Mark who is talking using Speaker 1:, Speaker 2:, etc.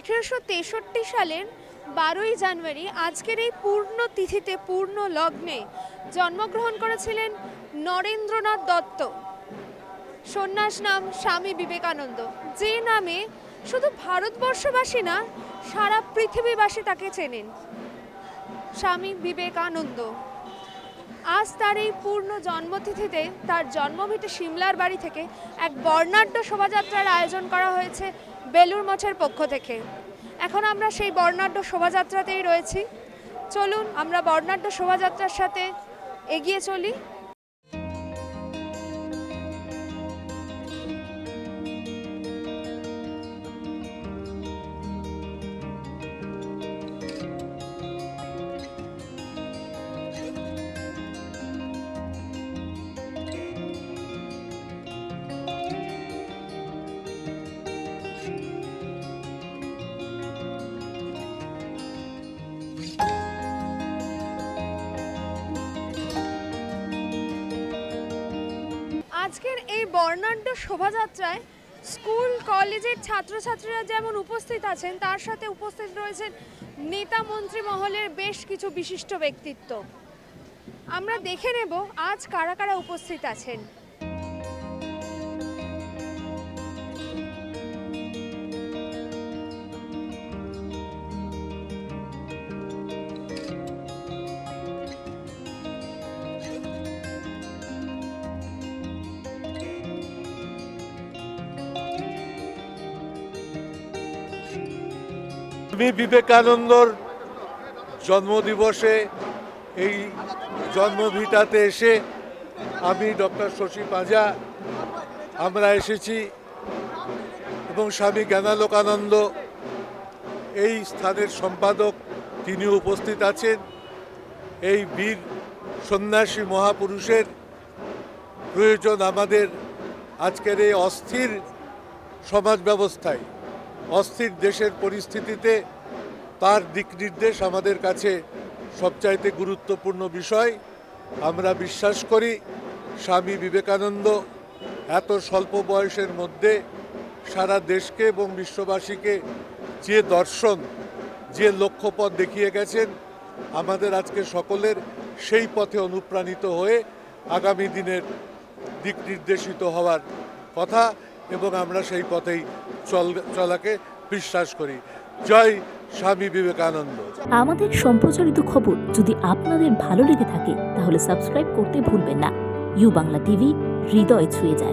Speaker 1: আঠেরোশো তেষট্টি সালের বারোই জানুয়ারি আজকের এই পূর্ণ তিথিতে, পূর্ণ লগ্নে জন্মগ্রহণ করেছিলেন নরেন্দ্রনাথ দত্ত। সন্ন্যাস নাম স্বামী বিবেকানন্দ। যে নামে শুধু ভারতবর্ষবাসী না, সারা পৃথিবীবাসী তাকে চেনেন। স্বামী বিবেকানন্দ। আজ তার এই পূর্ণ জন্মতিথিতে তার জন্মভিটে সিমলার বাড়ি থেকে এক বর্ণাঢ্য শোভাযাত্রার আয়োজন করা হয়েছে বেলুর মঠের পক্ষ থেকে। এখন আমরা সেই বর্ণাঢ্য শোভাযাত্রাতেই রয়েছি। চলুন আমরা বর্ণাঢ্য শোভাযাত্রার সাথে এগিয়ে চলি। আজকের এই বর্ণাঢ্য শোভাযাত্রায় স্কুল, কলেজের ছাত্রছাত্রীরা যেমন উপস্থিত আছেন, তার সাথে উপস্থিত রয়েছেন নেতা মন্ত্রী মহলের বেশ কিছু বিশিষ্ট ব্যক্তিত্ব। আমরা দেখে নেব আজ কারা কারা উপস্থিত আছেন।
Speaker 2: স্বামী বিবেকানন্দর জন্মদিবসে, এই জন্মভিটাতে এসে আমি ডক্টর শশী পাঁজা, আমরা এসেছি এবং স্বামী জ্ঞানালোকানন্দ, এই স্থানের সম্পাদক তিনি উপস্থিত আছেন। এই বীর সন্ন্যাসী মহাপুরুষের প্রয়োজন আমাদের আজকের এই অস্থির সমাজ ব্যবস্থায়। অস্থির দেশের পরিস্থিতিতে তার দিক নির্দেশ আমাদের কাছে সবচাইতে গুরুত্বপূর্ণ বিষয়। আমরা বিশ্বাস করি স্বামী বিবেকানন্দ এত স্বল্প বয়সের মধ্যে সারা দেশকে এবং বিশ্ববাসীকে যে দর্শন, যে লক্ষ্যপথ দেখিয়ে গেছেন, আমাদের আজকে সকলের সেই পথে অনুপ্রাণিত হয়ে আগামী দিনের দিক নির্দেশিত হওয়ার কথা। এবং আমরা সেই পথেই চল, চলাকে বিশ্বাস করি। জয় স্বামী বিবেকানন্দ।
Speaker 3: আমাদের সম্প্রচারিত খবর যদি আপনাদের ভালো লেগে থাকে, তাহলে সাবস্ক্রাইব করতে ভুলবেন না। ইউ বাংলা টিভি, হৃদয় ছুঁয়ে যায়।